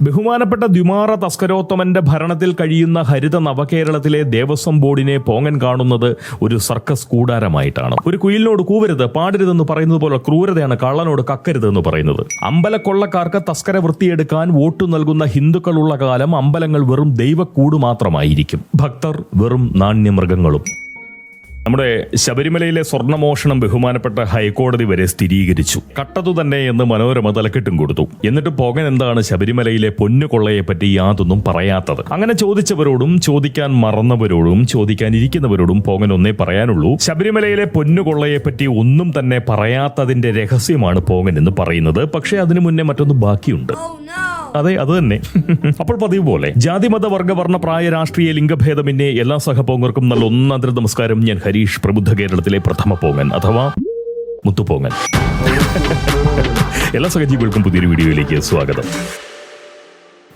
ബഹുമാനപ്പെട്ട ദ്വിമാറ തസ്കരോത്തമന്റെ ഭരണത്തിൽ കഴിയുന്ന ഹരിത നവകേരളത്തിലെ ദേവസ്വം ബോർഡിനെ പോങ്ങൻ കാണുന്നത് ഒരു സർക്കസ് കൂടാരമായിട്ടാണ്. ഒരു കുയിലിനോട് കൂവരുത് പാടരുതെന്ന് പറയുന്നത് പോലെ ക്രൂരതയാണ് കള്ളനോട് കക്കരുത് എന്ന് പറയുന്നത്. അമ്പലക്കൊള്ളക്കാർക്ക് തസ്കര വൃത്തിയെടുക്കാൻ വോട്ടു നൽകുന്ന ഹിന്ദുക്കളുള്ള കാലം അമ്പലങ്ങൾ വെറും ദൈവക്കൂട് മാത്രമായിരിക്കും. ഭക്തർ വെറും നാണ്യമൃഗങ്ങളും. നമ്മുടെ ശബരിമലയിലെ സ്വർണമോഷണം ബഹുമാനപ്പെട്ട ഹൈക്കോടതി വരെ സ്ഥിരീകരിച്ചു. കട്ടതു തന്നെ എന്ന് മനോരമ തലക്കെട്ടും കൊടുത്തു. എന്നിട്ട് പോകൻ എന്താണ് ശബരിമലയിലെ പൊന്നു കൊള്ളയെപ്പറ്റി യാതൊന്നും പറയാത്തത്? അങ്ങനെ ചോദിച്ചവരോടും ചോദിക്കാൻ മറന്നവരോടും ചോദിക്കാനിരിക്കുന്നവരോടും പോകൻ ഒന്നേ പറയാനുള്ളൂ. ശബരിമലയിലെ പൊന്നു കൊള്ളയെപ്പറ്റി ഒന്നും തന്നെ പറയാത്തതിന്റെ രഹസ്യമാണ് പോകൻ എന്ന് പറയുന്നത്. പക്ഷേ അതിനു മുന്നേ മറ്റൊന്ന് ബാക്കിയുണ്ട്. Oh! അതെ അത് തന്നെ. അപ്പോൾ പതിവ് പോലെ. ജാതിമത വർഗ വർണ പ്രായ രാഷ്ട്രീയ ലിംഗഭേദമിന്നെ എല്ലാ സഹപോങ്ങർക്കും നല്ല ഒന്നാന്തര നമസ്കാരം. ഞാൻ ഹരീഷ് പ്രബുദ്ധ കേരളത്തിലെ പ്രഥമ പോങ്ങൻ അഥവാ മുത്തുപോങ്ങൻ. എല്ലാ സഹജീവികൾക്കും പുതിയൊരു വീഡിയോയിലേക്ക് സ്വാഗതം.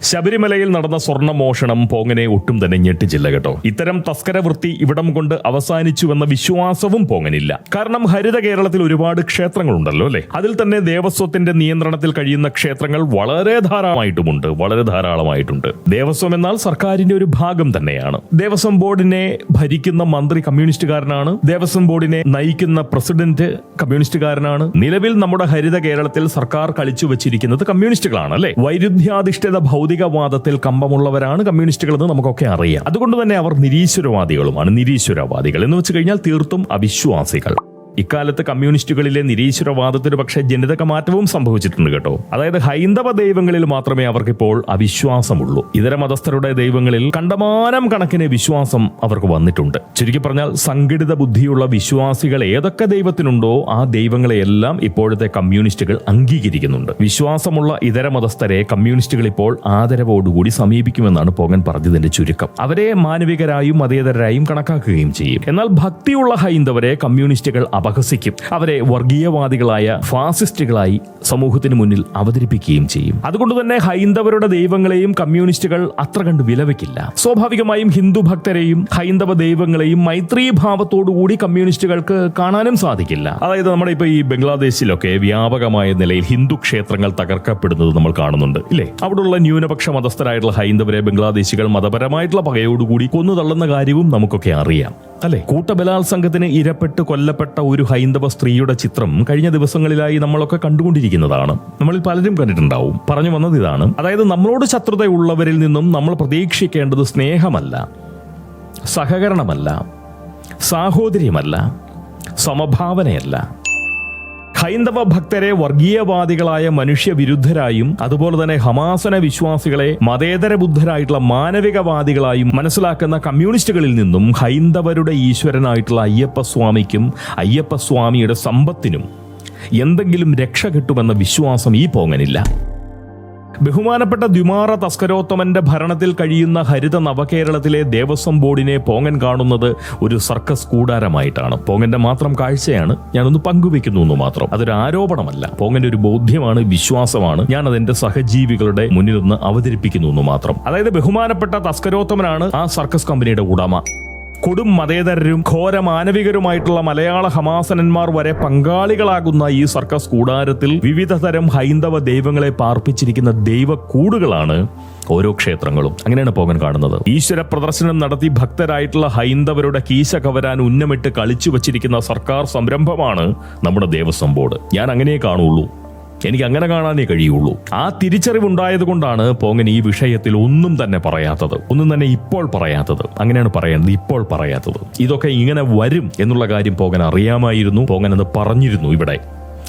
ശബരിമലയിൽ നടന്ന സ്വർണ മോഷണം പോങ്ങനെ ഒട്ടും തന്നെ ഞെട്ടിച്ചില്ല കേട്ടോ. ഇത്തരം തസ്കര വൃത്തി ഇവിടം കൊണ്ട് അവസാനിച്ചുവെന്ന വിശ്വാസവും പോങ്ങനില്ല. കാരണം ഹരിത കേരളത്തിൽ ഒരുപാട് ക്ഷേത്രങ്ങളുണ്ടല്ലോ അല്ലെ? അതിൽ തന്നെ ദേവസ്വത്തിന്റെ നിയന്ത്രണത്തിൽ കഴിയുന്ന ക്ഷേത്രങ്ങൾ വളരെ ധാരാളമായിട്ടുമുണ്ട് വളരെ ധാരാളമായിട്ടുണ്ട്. ദേവസ്വം എന്നാൽ സർക്കാരിന്റെ ഒരു ഭാഗം തന്നെയാണ്. ദേവസ്വം ബോർഡിനെ ഭരിക്കുന്ന മന്ത്രി കമ്മ്യൂണിസ്റ്റുകാരനാണ്. ദേവസ്വം ബോർഡിനെ നയിക്കുന്ന പ്രസിഡന്റ് കമ്മ്യൂണിസ്റ്റുകാരനാണ്. നിലവിൽ നമ്മുടെ ഹരിത കേരളത്തിൽ സർക്കാർ കളിച്ചു വെച്ചിരിക്കുന്നത് കമ്മ്യൂണിസ്റ്റുകളാണ് അല്ലെ? വൈരുദ്ധ്യാധിഷ്ഠിത ഭൗതികവാദത്തിൽ കമ്പമുള്ളവരാണ് കമ്മ്യൂണിസ്റ്റുകൾ എന്ന് നമുക്കൊക്കെ അറിയാം. അതുകൊണ്ട് തന്നെ അവർ നിരീശ്വരവാദികളുമാണ്. നിരീശ്വരവാദികൾ എന്ന് വെച്ച് കഴിഞ്ഞാൽ തീർത്തും അവിശ്വാസികൾ. ഇക്കാലത്ത് കമ്മ്യൂണിസ്റ്റുകളിലെ നിരീശ്വരവാദത്തിന് പക്ഷേ ജനിതക മാറ്റവും സംഭവിച്ചിട്ടുണ്ട് കേട്ടോ. അതായത് ഹൈന്ദവ ദൈവങ്ങളിൽ മാത്രമേ അവർക്കിപ്പോൾ അവിശ്വാസമുള്ളൂ. ഇതര മതസ്ഥരുടെ ദൈവങ്ങളിൽ കണ്ടമാനം കണക്കിന് വിശ്വാസം അവർക്ക് വന്നിട്ടുണ്ട്. ചുരുക്കി പറഞ്ഞാൽ സംഘടിത ബുദ്ധിയുള്ള വിശ്വാസികൾ ഏതൊക്കെ ദൈവത്തിനുണ്ടോ ആ ദൈവങ്ങളെയെല്ലാം ഇപ്പോഴത്തെ കമ്മ്യൂണിസ്റ്റുകൾ അംഗീകരിക്കുന്നുണ്ട്. വിശ്വാസമുള്ള ഇതര മതസ്ഥരെ കമ്മ്യൂണിസ്റ്റുകൾ ഇപ്പോൾ ആദരവോടുകൂടി സമീപിക്കുമെന്നാണ് പോകൻ പറഞ്ഞതിന്റെ ചുരുക്കം. അവരെ മാനവികരായും മതേതരരായും കണക്കാക്കുകയും ചെയ്യും. എന്നാൽ ഭക്തിയുള്ള ഹൈന്ദവരെ കമ്മ്യൂണിസ്റ്റുകൾ അപഹസിക്കും. അവരെ വർഗീയവാദികളായ ഫാസിസ്റ്റുകളായി സമൂഹത്തിന് മുന്നിൽ അവതരിപ്പിക്കുകയും ചെയ്യും. അതുകൊണ്ട് തന്നെ ഹൈന്ദവരുടെ ദൈവങ്ങളെയും കമ്മ്യൂണിസ്റ്റുകൾ അത്ര കണ്ട് വിലവെക്കില്ല. സ്വാഭാവികമായും ഹിന്ദു ഭക്തരെയും ഹൈന്ദവ ദൈവങ്ങളെയും മൈത്രീഭാവത്തോടുകൂടി കമ്മ്യൂണിസ്റ്റുകൾക്ക് കാണാനും സാധിക്കില്ല. അതായത് നമ്മുടെ ഇപ്പൊ ഈ ബംഗ്ലാദേശിലൊക്കെ വ്യാപകമായ നിലയിൽ ഹിന്ദു ക്ഷേത്രങ്ങൾ തകർക്കപ്പെടുന്നത് നമ്മൾ കാണുന്നുണ്ട് ഇല്ലേ? അവിടെയുള്ള ന്യൂനപക്ഷ മതസ്ഥരായിട്ടുള്ള ഹൈന്ദവരെ ബംഗ്ലാദേശികൾ മതപരമായിട്ടുള്ള പകയോടുകൂടി കൊന്നു തള്ളുന്ന കാര്യവും നമുക്കൊക്കെ അറിയാം അല്ലെ? കൂട്ടബലാത്സംഗത്തിന് ഇരപ്പെട്ട് കൊല്ലപ്പെട്ട ഒരു ഹൈന്ദവ സ്ത്രീയുടെ ചിത്രം കഴിഞ്ഞ ദിവസങ്ങളിലായി നമ്മളൊക്കെ കണ്ടുകൊണ്ടിരിക്കുന്നതാണ്. നമ്മളിൽ പലരും കണ്ടിട്ടുണ്ടാവും. പറഞ്ഞു വന്നത് ഇതാണ്. അതായത് നമ്മളോട് ശത്രുതയുള്ളവരിൽ നിന്നും നമ്മൾ പ്രതീക്ഷിക്കേണ്ടത് സ്നേഹമല്ല സഹകരണമല്ല സാഹോദര്യമല്ല സമഭാവനയല്ല. ഹൈന്ദവ ഭക്തരെ വർഗീയവാദികളായ മനുഷ്യവിരുദ്ധരായും അതുപോലെ തന്നെ ഹമാസന വിശ്വാസികളെ മതേതര ബുദ്ധരായിട്ടുള്ള മാനവികവാദികളായും മനസ്സിലാക്കുന്ന കമ്മ്യൂണിസ്റ്റുകളിൽ നിന്നും ഹൈന്ദവരുടെ ഈശ്വരനായിട്ടുള്ള അയ്യപ്പ സ്വാമിയുടെ സമ്പത്തിനും എന്തെങ്കിലും രക്ഷ കിട്ടുമെന്ന വിശ്വാസം ഈ പോങ്ങനില്ല. ബഹുമാനപ്പെട്ട ദ്വിമാറ തസ്കരോത്തമന്റെ ഭരണത്തിൽ കഴിയുന്ന ഹരിത നവകേരളത്തിലെ ദേവസ്വം ബോർഡിനെ പോങ്ങൻ കാണുന്നത് ഒരു സർക്കസ് കൂടാരമായിട്ടാണ്. പോങ്ങന്റെ മാത്രം കാഴ്ചയാണ് ഞാനൊന്ന് പങ്കുവെക്കുന്നു എന്ന് മാത്രം. അതൊരു ആരോപണമല്ല. പോങ്ങന്റെ ഒരു ബോധ്യമാണ് വിശ്വാസമാണ്. ഞാൻ അതെന്റെ സഹജീവികളുടെ മുന്നിൽ നിന്ന് അവതരിപ്പിക്കുന്നു എന്ന് മാത്രം. അതായത് ബഹുമാനപ്പെട്ട തസ്കരോത്തമനാണ് ആ സർക്കസ് കമ്പനിയുടെ ഉടമ. കൊടും മതേതരരും ഘോര മാനവികരുമായിട്ടുള്ള മലയാള ഹമാസനന്മാർ വരെ പങ്കാളികളാകുന്ന ഈ സർക്കസ് കൂടാരത്തിൽ വിവിധ തരം ഹൈന്ദവ ദൈവങ്ങളെ പാർപ്പിച്ചിരിക്കുന്ന ദൈവക്കൂടുകളാണ് ഓരോ ക്ഷേത്രങ്ങളും. അങ്ങനെയാണ് പോകാൻ കാണുന്നത്. ഈശ്വര പ്രദർശനം നടത്തി ഭക്തരായിട്ടുള്ള ഹൈന്ദവരുടെ കീശ കവരാൻ ഉന്നമിട്ട് കളിച്ചു വച്ചിരിക്കുന്ന സർക്കാർ സംരംഭമാണ് നമ്മുടെ ദേവസ്വം ബോർഡ്. ഞാൻ അങ്ങനെ കാണുള്ളൂ. എനിക്ക് അങ്ങനെ കാണാനേ കഴിയുള്ളൂ. ആ തിരിച്ചറിവുണ്ടായത് കൊണ്ടാണ് പോങ്ങൻ ഈ വിഷയത്തിൽ ഒന്നും തന്നെ പറയാത്തത്. ഒന്നും തന്നെ ഇപ്പോൾ പറയാത്തത്. അങ്ങനെയാണ് പറയുന്നത് ഇപ്പോൾ പറയാത്തത്. ഇതൊക്കെ ഇങ്ങനെ വരും എന്നുള്ള കാര്യം പോകൻ അറിയാമായിരുന്നു. പോങ്ങൻ അത് പറഞ്ഞിരുന്നു ഇവിടെ.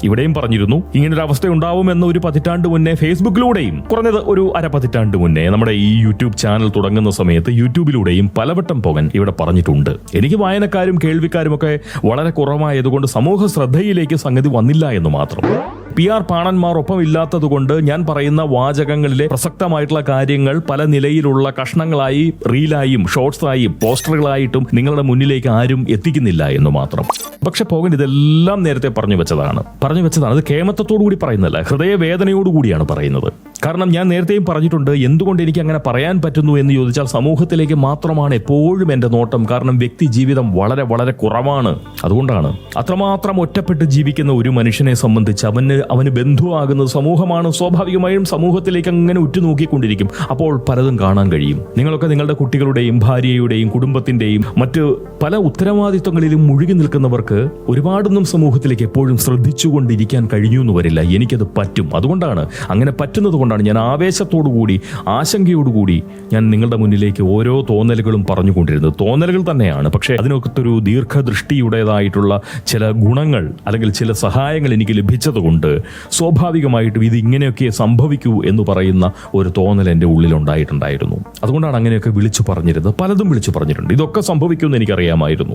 ഇവിടെയും പറഞ്ഞിരുന്നു. ഇങ്ങനൊരു അവസ്ഥ ഉണ്ടാവുമെന്ന് ഒരു പതിറ്റാണ്ട് മുന്നേ ഫേസ്ബുക്കിലൂടെയും കുറഞ്ഞത് ഒരു അര പതിറ്റാണ്ട് മുന്നേ നമ്മുടെ ഈ യൂട്യൂബ് ചാനൽ തുടങ്ങുന്ന സമയത്ത് യൂട്യൂബിലൂടെയും പലവട്ടം പോകൻ ഇവിടെ പറഞ്ഞിട്ടുണ്ട്. എനിക്ക് വായനക്കാരും കേൾവിക്കാരും ഒക്കെ വളരെ കുറവായതുകൊണ്ട് സമൂഹ ശ്രദ്ധയിലേക്ക് സംഗതി വന്നില്ല എന്ന് മാത്രം. പി ആർ പാണന്മാർ ഒപ്പമില്ലാത്തതുകൊണ്ട് ഞാൻ പറയുന്ന വാചകങ്ങളിലെ പ്രസക്തമായിട്ടുള്ള കാര്യങ്ങൾ പല നിലയിലുള്ള കഷ്ണങ്ങളായി റീലായും ഷോർട്സായും പോസ്റ്ററുകളായിട്ടും നിങ്ങളുടെ മുന്നിലേക്ക് ആരും എത്തിക്കുന്നില്ല എന്ന് മാത്രം. പക്ഷെ പോകൻ ഇതെല്ലാം നേരത്തെ പറഞ്ഞു വെച്ചതാണ്. പറഞ്ഞു വെച്ചതാണ്. അത് കേമത്വത്തോടു കൂടി പറയുന്നതല്ല ഹൃദയവേദനയോടുകൂടിയാണ് പറയുന്നത്. കാരണം ഞാൻ നേരത്തെയും പറഞ്ഞിട്ടുണ്ട് എന്തുകൊണ്ട് എനിക്ക് അങ്ങനെ പറയാൻ പറ്റുന്നു? എന്ന് ചോദിച്ചാൽ സമൂഹത്തിലേക്ക് മാത്രമാണ് എപ്പോഴും എന്റെ നോട്ടം. കാരണം വ്യക്തി ജീവിതം വളരെ വളരെ കുറവാണ്. അതുകൊണ്ടാണ്. അത്രമാത്രം ഒറ്റപ്പെട്ട് ജീവിക്കുന്ന ഒരു മനുഷ്യനെ സംബന്ധിച്ച് അവന് അവന് ബന്ധുവാകുന്നത് സമൂഹമാണ്. സ്വാഭാവികമായും സമൂഹത്തിലേക്ക് അങ്ങനെ ഉറ്റുനോക്കിക്കൊണ്ടിരിക്കും. അപ്പോൾ പലതും കാണാൻ കഴിയും. നിങ്ങളൊക്കെ നിങ്ങളുടെ കുട്ടികളുടെയും ഭാര്യയുടെയും കുടുംബത്തിന്റെയും മറ്റ് പല ഉത്തരവാദിത്വങ്ങളിലും മുഴുകി നിൽക്കുന്നവർക്ക് ഒരുപാടൊന്നും സമൂഹത്തിലേക്ക് എപ്പോഴും ശ്രദ്ധിച്ചുകൊണ്ടിരിക്കാൻ കഴിഞ്ഞു എന്ന് വരില്ല. എനിക്കത് പറ്റും. അതുകൊണ്ടാണ്. അങ്ങനെ പറ്റുന്നത് കൊണ്ടാണ് ഞാൻ ആവേശത്തോടു കൂടി ആശങ്കയോടുകൂടി ഞാൻ നിങ്ങളുടെ മുന്നിലേക്ക് ഓരോ തോന്നലുകളും പറഞ്ഞുകൊണ്ടിരുന്നത്. തോന്നലുകൾ തന്നെയാണ്. പക്ഷേ അതിനൊക്കത്തൊരു ദീർഘദൃഷ്ടിയുടേതായിട്ടുള്ള ചില ഗുണങ്ങൾ അല്ലെങ്കിൽ ചില സഹായങ്ങൾ എനിക്ക് ലഭിച്ചതുകൊണ്ട് സ്വാഭാവികമായിട്ടും ഇത് ഇങ്ങനെയൊക്കെ സംഭവിക്കൂ എന്ന് പറയുന്ന ഒരു തോന്നൽ എന്റെ ഉള്ളിലുണ്ടായിട്ടുണ്ടായിരുന്നു അതുകൊണ്ടാണ് അങ്ങനെയൊക്കെ വിളിച്ചു പറഞ്ഞിരുന്നത്. പലതും വിളിച്ചു പറഞ്ഞിട്ടുണ്ട്. ഇതൊക്കെ സംഭവിക്കുമെന്ന് എനിക്കറിയാമായിരുന്നു.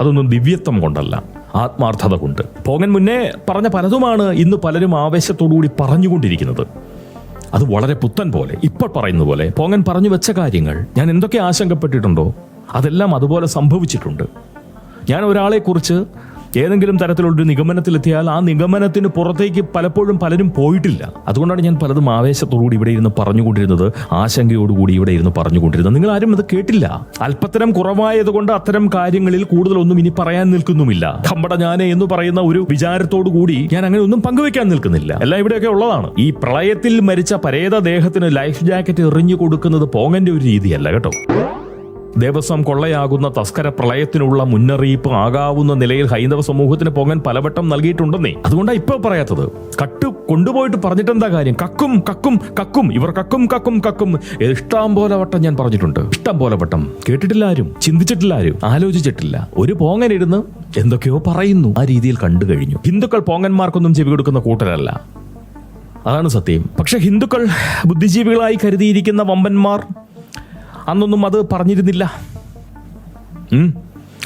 അതൊന്നും ദിവ്യത്വം കൊണ്ടല്ല ആത്മാർത്ഥത കൊണ്ട്. പോകൻ മുന്നേ പറഞ്ഞ പലതുമാണ് ഇന്ന് പലരും ആവേശത്തോടുകൂടി പറഞ്ഞുകൊണ്ടിരിക്കുന്നത്. അത് വളരെ പുത്തൻ പോലെ ഇപ്പോൾ പറയുന്ന പോലെ പോങ്ങൻ പറഞ്ഞു വെച്ച കാര്യങ്ങൾ. ഞാൻ എന്തൊക്കെ ആശങ്കപ്പെട്ടിട്ടുണ്ടോ? അതെല്ലാം അതുപോലെ സംഭവിച്ചിട്ടുണ്ട്. ഞാൻ ഒരാളെക്കുറിച്ച് ഏതെങ്കിലും തരത്തിലുള്ള ഒരു നിഗമനത്തിലെത്തിയാൽ ആ നിഗമനത്തിന് പുറത്തേക്ക് പലപ്പോഴും പലരും പോയിട്ടില്ല. അതുകൊണ്ടാണ് ഞാൻ പലതും ആവേശത്തോടുകൂടി ഇവിടെ ഇരുന്ന് പറഞ്ഞുകൊണ്ടിരുന്നത് ആശങ്കയോടുകൂടി ഇവിടെ ഇരുന്ന് പറഞ്ഞുകൊണ്ടിരുന്നത്. നിങ്ങൾ ആരും അത് കേട്ടില്ല. അല്പത്തരം കുറവായതുകൊണ്ട് അത്തരം കാര്യങ്ങളിൽ കൂടുതലൊന്നും ഇനി പറയാൻ നിൽക്കുന്നുമില്ല. കമ്പട ഞാനെ എന്ന് പറയുന്ന ഒരു വിചാരത്തോടു കൂടി ഞാൻ അങ്ങനെ ഒന്നും പങ്കുവെക്കാൻ നിൽക്കുന്നില്ല. എല്ലാം ഇവിടെയൊക്കെ ഉള്ളതാണ്. ഈ പ്രളയത്തിൽ മരിച്ച പരേത ദേഹത്തിന് ലൈഫ് ജാക്കറ്റ് എറിഞ്ഞു കൊടുക്കുന്നത് പോങ്ങന്റെ ഒരു രീതിയല്ല കേട്ടോ. ദേവസ്വം കൊള്ളയാകുന്ന തസ്കര പ്രളയത്തിനുള്ള മുന്നറിയിപ്പ് ആകാവുന്ന നിലയിൽ ഹൈന്ദവ സമൂഹത്തിന് പോകാൻ പലവട്ടം നൽകിയിട്ടുണ്ടെന്നേ. അതുകൊണ്ടാണ് ഇപ്പൊ പറയാത്തത്. കട്ട് കൊണ്ടുപോയിട്ട് പറഞ്ഞിട്ടെന്താ കാര്യം? കക്കും കക്കും കക്കും. ഇവർ കക്കും കക്കും കക്കും. ഇഷ്ടം പോലെ വട്ടം ഞാൻ പറഞ്ഞിട്ടുണ്ട്. ഇഷ്ടം പോലെ വട്ടം. കേട്ടിട്ടില്ല ആരും? ചിന്തിച്ചിട്ടില്ല ആരും? ആലോചിച്ചിട്ടില്ല. ഒരു പോങ്ങനിരുന്ന് എന്തൊക്കെയോ പറയുന്നു. ആ രീതിയിൽ കണ്ടു കഴിഞ്ഞു. ഹിന്ദുക്കൾ പോങ്ങന്മാർക്കൊന്നും ചെവി കൊടുക്കുന്ന കൂട്ടരല്ല. അതാണ് സത്യം. പക്ഷെ ഹിന്ദുക്കൾ ബുദ്ധിജീവികളായി കരുതിയിരിക്കുന്ന വമ്പന്മാർ അന്നൊന്നും അത് പറഞ്ഞിരുന്നില്ല.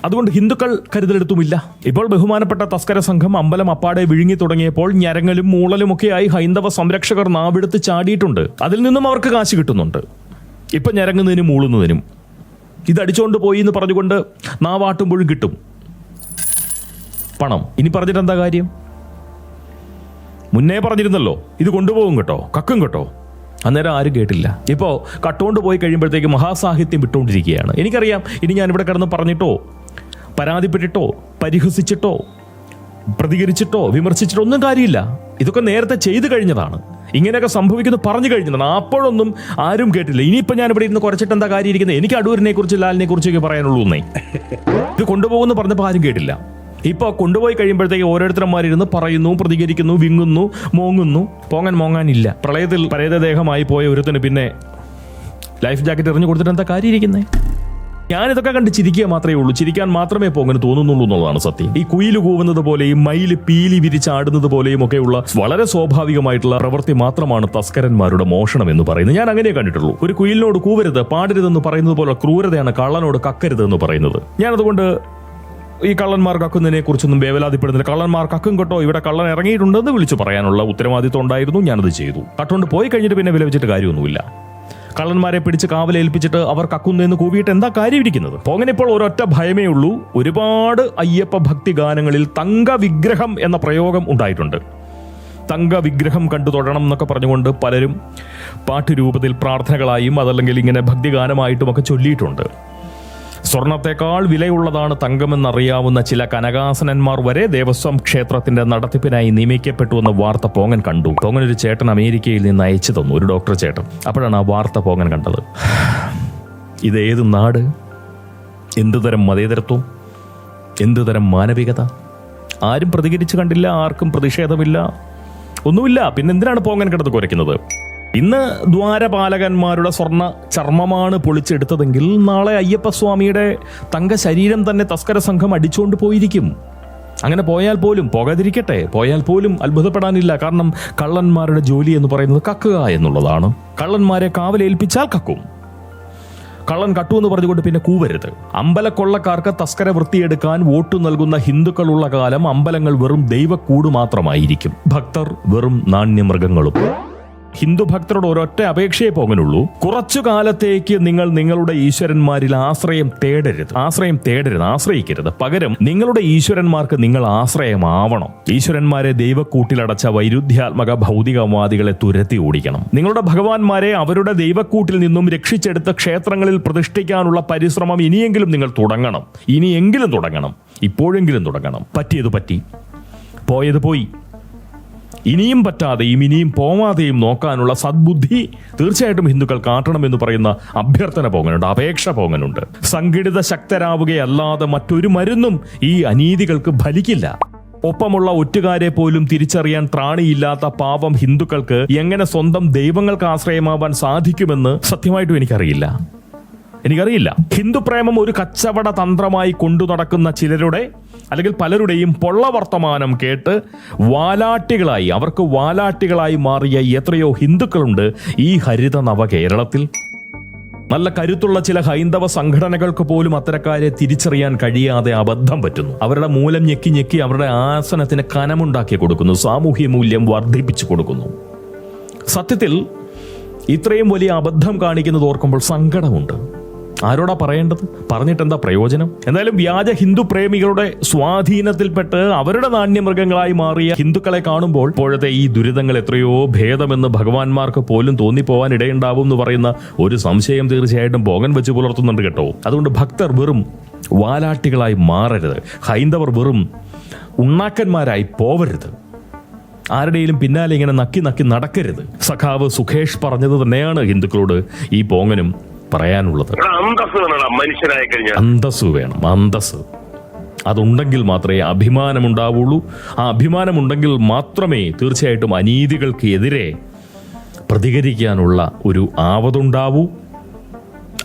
അതുകൊണ്ട് ഹിന്ദുക്കൾ കരുതലെടുത്തുമില്ല. ഇപ്പോൾ ബഹുമാനപ്പെട്ട തസ്കര സംഘം അമ്പലം അപ്പാടെ വിഴുങ്ങി തുടങ്ങിയപ്പോൾ ഞരങ്ങലും മൂളലുമൊക്കെയായി ഹൈന്ദവ സംരക്ഷകർ നാവെടുത്ത് ചാടിയിട്ടുണ്ട്. അതിൽ നിന്നും അവർക്ക് കാശ് കിട്ടുന്നുണ്ട്. ഇപ്പൊ ഞരങ്ങുന്നതിനും മൂളുന്നതിനും. ഇത് അടിച്ചുകൊണ്ട് പോയി എന്ന് പറഞ്ഞുകൊണ്ട് നാവാട്ടുമ്പോഴും കിട്ടും. പണം. ഇനി പറഞ്ഞിട്ട് എന്താ കാര്യം? മുന്നേ പറഞ്ഞിരുന്നല്ലോ. ഇത് കൊണ്ടുപോകും കേട്ടോ. കക്കും കേട്ടോ. അന്നേരം ആരും കേട്ടില്ല. ഇപ്പോൾ കട്ടുകൊണ്ട് പോയി കഴിയുമ്പോഴത്തേക്ക് മഹാസാഹിത്യം വിട്ടുകൊണ്ടിരിക്കുകയാണ്. എനിക്കറിയാം ഇനി ഞാൻ ഇവിടെ കിടന്ന് പറഞ്ഞിട്ടോ? പരാതിപ്പെട്ടിട്ടോ? പരിഹസിച്ചിട്ടോ? പ്രതികരിച്ചിട്ടോ? വിമർശിച്ചിട്ടോ? ഒന്നും കാര്യമില്ല. ഇതൊക്കെ നേരത്തെ ചെയ്തു കഴിഞ്ഞതാണ്. ഇങ്ങനെയൊക്കെ സംഭവിക്കുന്നു പറഞ്ഞു കഴിഞ്ഞതാണ്. അപ്പോഴൊന്നും ആരും കേട്ടില്ല. ഇനിയിപ്പോൾ ഞാൻ ഇവിടെ ഇരുന്ന് കുറച്ചിട്ട് എന്താ കാര്യം ഇരിക്കുന്നത് എനിക്ക് അടൂരിനെ കുറിച്ച് ലാലിനെ കുറിച്ചൊക്കെ പറയാനുള്ളൂ എന്നേ. ഇത് കൊണ്ടുപോകുമെന്ന് പറഞ്ഞപ്പോൾ ആരും കേട്ടില്ല. ഇപ്പൊ കൊണ്ടുപോയി കഴിയുമ്പോഴത്തേക്ക് ഓരോരുത്തരന്മാരിരുന്ന് പറയുന്നു പ്രതികരിക്കുന്നു വിങ്ങുന്നു മോങ്ങുന്നു. പോങ്ങാൻ മോങ്ങാനില്ല. പ്രളയത്തിൽ പരേതദേഹമായി പോയ ഒരുത്തിന് പിന്നെ ലൈഫ് ജാക്കറ്റ് എറിഞ്ഞു കൊടുത്തിട്ട് എന്താ കാര്യം ഇരിക്കുന്നേ ഞാനിതൊക്കെ കണ്ട് ചിരിക്കുക മാത്രമേ ഉള്ളൂ. ചിരിക്കാൻ മാത്രമേ പോങ്ങനെ തോന്നുന്നുള്ളൂ എന്നുള്ളതാണ് സത്യം. ഈ കുയിൽ കൂവുന്നത് പോലെയും മയിൽ പീലി വിരിച്ചാടുന്നത് പോലെയും ഒക്കെയുള്ള വളരെ സ്വാഭാവികമായിട്ടുള്ള പ്രവൃത്തി മാത്രമാണ് തസ്കരന്മാരുടെ മോഷണം എന്ന് പറയുന്നത്. ഞാൻ അങ്ങനെ കണ്ടിട്ടുള്ളൂ. ഒരു കുയിലിനോട് കൂവരുത് പാടരുതെന്ന് പറയുന്നത് പോലെ ക്രൂരതയാണ് കള്ളനോട് കക്കരുത് എന്ന് പറയുന്നത്. ഞാനതുകൊണ്ട് ഈ കള്ളന്മാർ കക്കുന്നതിനെ കുറിച്ചൊന്നും വേവലാതിപ്പെടുന്നില്ല. കള്ളന്മാർ കക്കും കേട്ടോ. ഇവിടെ കള്ളൻ ഇറങ്ങിയിട്ടുണ്ടെന്ന് വിളിച്ചു പറയാനുള്ള ഉത്തരവാദിത്വം ഉണ്ടായിരുന്നു. ഞാനത് ചെയ്തു. കട്ടുകൊണ്ട് പോയി കഴിഞ്ഞിട്ട് പിന്നെ വിലപിച്ചിട്ട് കാര്യമൊന്നുമില്ല. കള്ളന്മാരെ പിടിച്ച് കാവലേൽപ്പിച്ചിട്ട് അവർ കക്കുന്നതെന്ന് കൂവിയിട്ട് എന്താ കാര്യം ഇരിക്കുന്നത്? പോങ്ങനെ ഇപ്പോൾ ഒരൊറ്റ ഭയമേ ഉള്ളൂ. ഒരുപാട് അയ്യപ്പ ഭക്തി ഗാനങ്ങളിൽ തങ്ക വിഗ്രഹം എന്ന പ്രയോഗം ഉണ്ടായിട്ടുണ്ട്. തങ്ക വിഗ്രഹം കണ്ടു തൊഴണം എന്നൊക്കെ പറഞ്ഞുകൊണ്ട് പലരും പാട്ടുരൂപത്തിൽ പ്രാർത്ഥനകളായും അതല്ലെങ്കിൽ ഇങ്ങനെ ഭക്തിഗാനമായിട്ടും ഒക്കെ ചൊല്ലിയിട്ടുണ്ട്. സ്വർണത്തെക്കാൾ വിലയുള്ളതാണ് തങ്കമെന്നറിയാവുന്ന ചില കനകാസനന്മാർ വരെ ദേവസ്വം ക്ഷേത്രത്തിന്റെ നടത്തിപ്പിനായി നിയമിക്കപ്പെട്ടു എന്ന വാർത്ത പോങ്ങൻ കണ്ടു. പോങ്ങൻ ഒരു ചേട്ടൻ അമേരിക്കയിൽ നിന്ന് അയച്ചു തന്നു ഒരു ഡോക്ടർ ചേട്ടൻ. അപ്പോഴാണ് ആ വാർത്ത പോങ്ങൻ കണ്ടത്. ഇത് ഏത് നാട്? എന്തുതരം മതേതരത്വം? എന്തുതരം മാനവികത? ആരും പ്രതികരിച്ചു കണ്ടില്ല ആർക്കും പ്രതിഷേധമില്ല. ഒന്നുമില്ല പിന്നെന്തിനാണ് പോങ്ങൻ കിടന്ന് കുരയ്ക്കുന്നത്? ഇന്ന് ദ്വാരപാലകന്മാരുടെ സ്വർണ ചർമ്മമാണ് പൊളിച്ചെടുത്തതെങ്കിൽ നാളെ അയ്യപ്പസ്വാമിയുടെ തങ്ക ശരീരം തന്നെ തസ്കര സംഘം അടിച്ചുകൊണ്ട് പോയിരിക്കും. അങ്ങനെ പോയാൽ പോലും പോകാതിരിക്കട്ടെ പോയാൽ പോലും അത്ഭുതപ്പെടാനില്ല. കാരണം കള്ളന്മാരുടെ ജോലി എന്ന് പറയുന്നത് കക്കുക എന്നുള്ളതാണ്. കള്ളന്മാരെ കാവലേൽപ്പിച്ചാൽ കക്കും. കള്ളൻ കട്ടു എന്ന് പറഞ്ഞുകൊണ്ട് പിന്നെ കൂവരുത്. അമ്പലക്കൊള്ളക്കാർക്ക് തസ്കര വൃത്തിയെടുക്കാൻ വോട്ടു നൽകുന്ന ഹിന്ദുക്കളുള്ള കാലം അമ്പലങ്ങൾ വെറും ദൈവക്കൂട് മാത്രമായിരിക്കും. ഭക്തർ വെറും നാണ്യമൃഗങ്ങളും. ഹിന്ദു ഭക്തരുടെ ഒരൊറ്റ അപേക്ഷയെ പോകാനുള്ളൂ. കുറച്ചു കാലത്തേക്ക് നിങ്ങൾ നിങ്ങളുടെ ഈശ്വരന്മാരിൽ ആശ്രയം തേടരുത്. ആശ്രയം തേടരുത് ആശ്രയിക്കരുത്. പകരം നിങ്ങളുടെ ഈശ്വരന്മാർക്ക് നിങ്ങൾ ആശ്രയമാവണം. ഈശ്വരന്മാരെ ദൈവക്കൂട്ടിലടച്ച വൈരുദ്ധ്യാത്മക ഭൗതികവാദികളെ തുരത്തി ഓടിക്കണം. നിങ്ങളുടെ ഭഗവാന്മാരെ അവരുടെ ദൈവക്കൂട്ടിൽ നിന്നും രക്ഷിച്ചെടുത്ത ക്ഷേത്രങ്ങളിൽ പ്രതിഷ്ഠിക്കാനുള്ള പരിശ്രമം ഇനിയെങ്കിലും നിങ്ങൾ തുടങ്ങണം. ഇനിയെങ്കിലും തുടങ്ങണം. ഇപ്പോഴെങ്കിലും തുടങ്ങണം. പറ്റിയത് പറ്റി. പോയത് പോയി. ഇനിയും പറ്റാതെയും ഇനിയും പോവാതെയും നോക്കാനുള്ള സദ്ബുദ്ധി തീർച്ചയായിട്ടും ഹിന്ദുക്കൾ കാട്ടണമെന്ന് പറയുന്ന അഭ്യർത്ഥന പോകാനുണ്ട് അപേക്ഷ പോകാനുണ്ട്. സംഘടിത ശക്തരാവുകയല്ലാതെ മറ്റൊരു മരുന്നും ഈ അനീതികൾക്ക് ഫലിക്കില്ല. ഒപ്പമുള്ള ഒറ്റുകാരെ പോലും തിരിച്ചറിയാൻ ത്രാണിയില്ലാത്ത പാവം ഹിന്ദുക്കൾക്ക് എങ്ങനെ സ്വന്തം ദൈവങ്ങൾക്ക് ആശ്രയമാവാൻ സാധിക്കുമെന്ന് സത്യമായിട്ടും എനിക്കറിയില്ല. എനിക്കറിയില്ല. ഹിന്ദു പ്രേമം ഒരു കച്ചവട തന്ത്രമായി കൊണ്ടു നടക്കുന്ന ചിലരുടെ അല്ലെങ്കിൽ പലരുടെയും പൊള്ള വർത്തമാനം കേട്ട് വാലാട്ടികളായി അവർക്ക് വാലാട്ടികളായി മാറിയ എത്രയോ ഹിന്ദുക്കളുണ്ട് ഈ ഹരിത നവ കേരളത്തിൽ. നല്ല കരുത്തുള്ള ചില ഹൈന്ദവ സംഘടനകൾക്ക് പോലും അത്തരക്കാരെ തിരിച്ചറിയാൻ കഴിയാതെ അബദ്ധം പറ്റുന്നു. അവരുടെ മൂലം ഞെക്കി ഞെക്കി അവരുടെ ആസനത്തിന് കനമുണ്ടാക്കി കൊടുക്കുന്നു സാമൂഹ്യ മൂല്യം വർദ്ധിപ്പിച്ചു കൊടുക്കുന്നു. സത്യത്തിൽ ഇത്രയും വലിയ അബദ്ധം കാണിക്കുന്നത് ഓർക്കുമ്പോൾ സങ്കടമുണ്ട്. ആരോടാ പറയേണ്ടത്? പറഞ്ഞിട്ട് എന്താ പ്രയോജനം? എന്തായാലും വ്യാജ ഹിന്ദു പ്രേമികളുടെ സ്വാധീനത്തിൽപ്പെട്ട് അവരുടെ നാണ്യമൃഗങ്ങളായി മാറിയ ഹിന്ദുക്കളെ കാണുമ്പോൾ ഇപ്പോഴത്തെ ഈ ദുരിതങ്ങൾ എത്രയോ ഭേദമെന്ന് ഭഗവാൻമാർക്ക് പോലും തോന്നിപ്പോവാൻ ഇടയുണ്ടാവും എന്ന് പറയുന്ന ഒരു സംശയം തീർച്ചയായിട്ടും പോകൻ വെച്ച് പുലർത്തുന്നുണ്ട് കേട്ടോ. അതുകൊണ്ട് ഭക്തർ വെറും വാലാട്ടികളായി മാറരുത്. ഹൈന്ദവർ വെറും ഉണ്ണാക്കന്മാരായി പോവരുത്. ആരുടെയും പിന്നാലെ ഇങ്ങനെ നക്കി നക്കി നടക്കരുത്. സഖാവ് സുഖേഷ് പറഞ്ഞത് തന്നെയാണ് ഹിന്ദുക്കളോട്. ഈ പോങ്ങനും പറയാനുള്ളത്. അന്തസ് വേണം അന്തസ് അതുണ്ടെങ്കിൽ മാത്രമേ അഭിമാനമുണ്ടാവുള്ളൂ. ആ അഭിമാനമുണ്ടെങ്കിൽ മാത്രമേ തീർച്ചയായിട്ടും അനീതികൾക്ക് എതിരെ പ്രതികരിക്കാനുള്ള ഒരു ആവതുണ്ടാവൂ.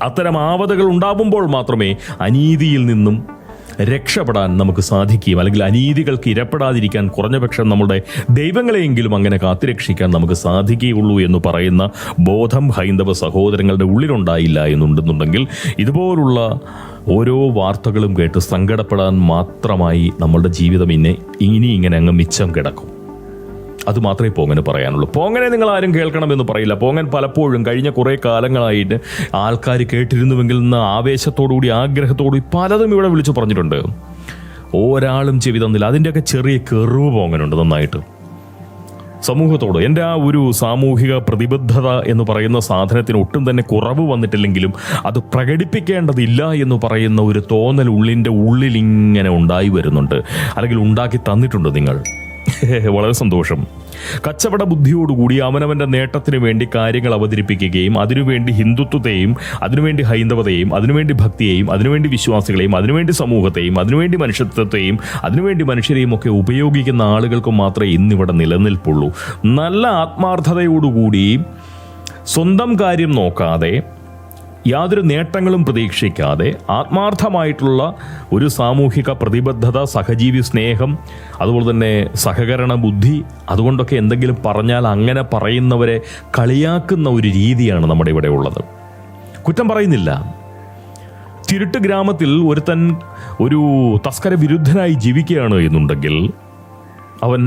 അത്തരം ആവതകൾ ഉണ്ടാവുമ്പോൾ മാത്രമേ അനീതിയിൽ നിന്നും രക്ഷപ്പെടാൻ നമുക്ക് സാധിക്കുകയും അല്ലെങ്കിൽ അനീതികൾക്ക് ഇരപ്പെടാതിരിക്കാൻ കുറഞ്ഞപക്ഷം നമ്മുടെ ദൈവങ്ങളെയെങ്കിലും അങ്ങനെ കാത്തുരക്ഷിക്കാൻ നമുക്ക് സാധിക്കുകയുള്ളൂ എന്ന് പറയുന്ന ബോധം ഹൈന്ദവ സഹോദരങ്ങളുടെ ഉള്ളിലുണ്ടായില്ല എന്നുണ്ടെന്നുണ്ടെങ്കിൽ ഇതുപോലുള്ള ഓരോ വാർത്തകളും കേട്ട് സങ്കടപ്പെടാൻ മാത്രമായി നമ്മളുടെ ജീവിതം ഇന്നെ ഇനി ഇങ്ങനെ അങ്ങ് മിച്ചം കിടക്കും. അത് മാത്രമേ പോങ്ങന് പറയാനുള്ളൂ. പോങ്ങനെ നിങ്ങൾ ആരും കേൾക്കണമെന്ന് പറയില്ല. പോങ്ങൻ പലപ്പോഴും കഴിഞ്ഞ കുറേ കാലങ്ങളായിട്ട് ആൾക്കാർ കേട്ടിരുന്നുവെങ്കിൽ നിന്ന് ആവേശത്തോടുകൂടി ആഗ്രഹത്തോടുകൂടി പലതും ഇവിടെ വിളിച്ചു പറഞ്ഞിട്ടുണ്ട്. ഒരാളും ചെവി തന്നില്ല. അതിന്റെയൊക്കെ ചെറിയ കെറിവ് പോങ്ങനുണ്ട് നന്നായിട്ട്. സമൂഹത്തോട് എന്റെ ആ ഒരു സാമൂഹിക പ്രതിബദ്ധത എന്ന് പറയുന്ന സാധനത്തിന് ഒട്ടും തന്നെ കുറവ് വന്നിട്ടില്ലെങ്കിലും അത് പ്രകടിപ്പിക്കേണ്ടതില്ല എന്ന് പറയുന്ന ഒരു തോന്നൽ ഉള്ളിന്റെ ഉള്ളിൽ ഇങ്ങനെ ഉണ്ടായി വരുന്നുണ്ട്. അല്ലെങ്കിൽ ഉണ്ടാക്കി തന്നിട്ടുണ്ട് നിങ്ങൾ. വളരെ സന്തോഷം. കച്ചവട ബുദ്ധിയോടുകൂടി അവനവന്റെ നേട്ടത്തിന് വേണ്ടി കാര്യങ്ങൾ അവതരിപ്പിക്കുകയും അതിനുവേണ്ടി ഹിന്ദുത്വത്തെയും അതിനുവേണ്ടി ഹൈന്ദവതയും അതിനുവേണ്ടി ഭക്തിയെയും അതിനുവേണ്ടി വിശ്വാസികളെയും അതിനുവേണ്ടി സമൂഹത്തെയും അതിനുവേണ്ടി മനുഷ്യത്വത്തെയും അതിനുവേണ്ടി മനുഷ്യരെയും ഒക്കെ ഉപയോഗിക്കുന്ന ആളുകൾക്ക് മാത്രമേ ഇന്നിവിടെ നിലനിൽപ്പുള്ളൂ. നല്ല ആത്മാർത്ഥതയോടുകൂടി സ്വന്തം കാര്യം നോക്കാതെ യാതൊരു നേട്ടങ്ങളും പ്രതീക്ഷിക്കാതെ ആത്മാർത്ഥമായിട്ടുള്ള ഒരു സാമൂഹിക പ്രതിബദ്ധത സഹജീവി സ്നേഹം അതുപോലെ തന്നെ സഹകരണ ബുദ്ധി അതുകൊണ്ടൊക്കെ എന്തെങ്കിലും പറഞ്ഞാൽ അങ്ങനെ പറയുന്നവരെ കളിയാക്കുന്ന ഒരു രീതിയാണ് നമ്മുടെ ഇവിടെ ഉള്ളത്. കുറ്റം പറയുന്നില്ല. തിരുട്ട് ഗ്രാമത്തിൽ ഒരുത്തൻ ഒരു തസ്കര വിരുദ്ധനായി ജീവിക്കുകയാണ് എന്നുണ്ടെങ്കിൽ അവൻ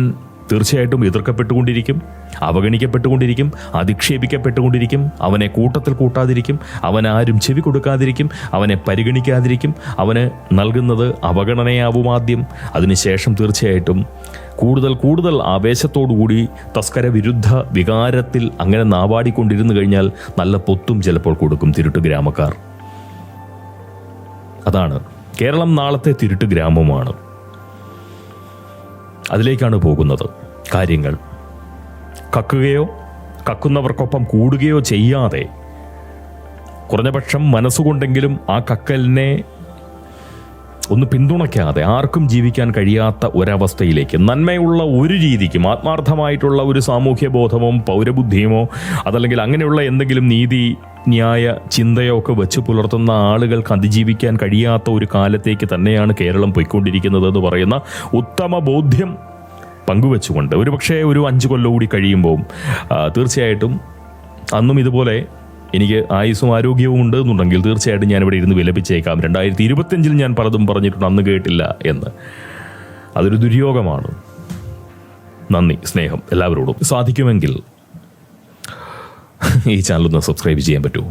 തീർച്ചയായിട്ടും എതിർക്കപ്പെട്ടുകൊണ്ടിരിക്കും അവഗണിക്കപ്പെട്ടുകൊണ്ടിരിക്കും അധിക്ഷേപിക്കപ്പെട്ടുകൊണ്ടിരിക്കും അവനെ കൂട്ടത്തിൽ കൂട്ടാതിരിക്കും അവൻ ആരും ചെവി കൊടുക്കാതിരിക്കും അവനെ പരിഗണിക്കാതിരിക്കും അവന് നൽകുന്നത് അവഗണനയാവും ആദ്യം. അതിനുശേഷം തീർച്ചയായിട്ടും കൂടുതൽ കൂടുതൽ ആവേശത്തോടുകൂടി തസ്കര വിരുദ്ധ വികാരത്തിൽ അങ്ങനെ നാവാടിക്കൊണ്ടിരുന്നു കഴിഞ്ഞാൽ നല്ല പൊത്തും ചിലപ്പോൾ കൊടുക്കും തിരുട്ട് ഗ്രാമക്കാർ. അതാണ്. കേരളം നാളത്തെ തിരുട്ട് ഗ്രാമമാണ് അതിലേക്കാണ് പോകുന്നത്. കാര്യങ്ങൾ. കക്കുകയോ കക്കുന്നവർക്കൊപ്പം കൂടുകയോ ചെയ്യാതെ കുറഞ്ഞപക്ഷം മനസ്സുകൊണ്ടെങ്കിലും ആ കക്കലിനെ ഒന്ന് പിന്തുണയ്ക്കാതെ ആർക്കും ജീവിക്കാൻ കഴിയാത്ത ഒരവസ്ഥയിലേക്ക് നന്മയുള്ള ഒരു രീതിക്കും ആത്മാർത്ഥമായിട്ടുള്ള ഒരു സാമൂഹ്യ ബോധമോ പൗരബുദ്ധിയുമോ അതല്ലെങ്കിൽ അങ്ങനെയുള്ള എന്തെങ്കിലും നീതി ന്യായ ചിന്തയോ ഒക്കെ വെച്ച് പുലർത്തുന്ന ആളുകൾക്ക് അതിജീവിക്കാൻ കഴിയാത്ത ഒരു കാലത്തേക്ക് തന്നെയാണ് കേരളം പോയിക്കൊണ്ടിരിക്കുന്നത് എന്ന് പറയുന്ന ഉത്തമ ബോധ്യം പങ്കുവെച്ചുകൊണ്ട് ഒരുപക്ഷെ ഒരു അഞ്ച് കൊല്ലം കൂടി കഴിയുമ്പോൾ തീർച്ചയായിട്ടും അന്നും ഇതുപോലെ എനിക്ക് ആയുസ്സും ആരോഗ്യവും ഉണ്ട് എന്നുണ്ടെങ്കിൽ തീർച്ചയായിട്ടും ഇവിടെ ഇരുന്ന് വിലപിച്ചേക്കാം. രണ്ടായിരത്തി ഇരുപത്തിയഞ്ചിൽ ഞാൻ പലതും പറഞ്ഞിട്ടുണ്ട് അന്ന് കേട്ടില്ല എന്ന്. അതൊരു ദുര്യോഗമാണ്. നന്ദി സ്നേഹം എല്ലാവരോടും. സാധിക്കുമെങ്കിൽ ഈ ചാനലൊന്ന് സബ്സ്ക്രൈബ് ചെയ്യാൻ പറ്റുമോ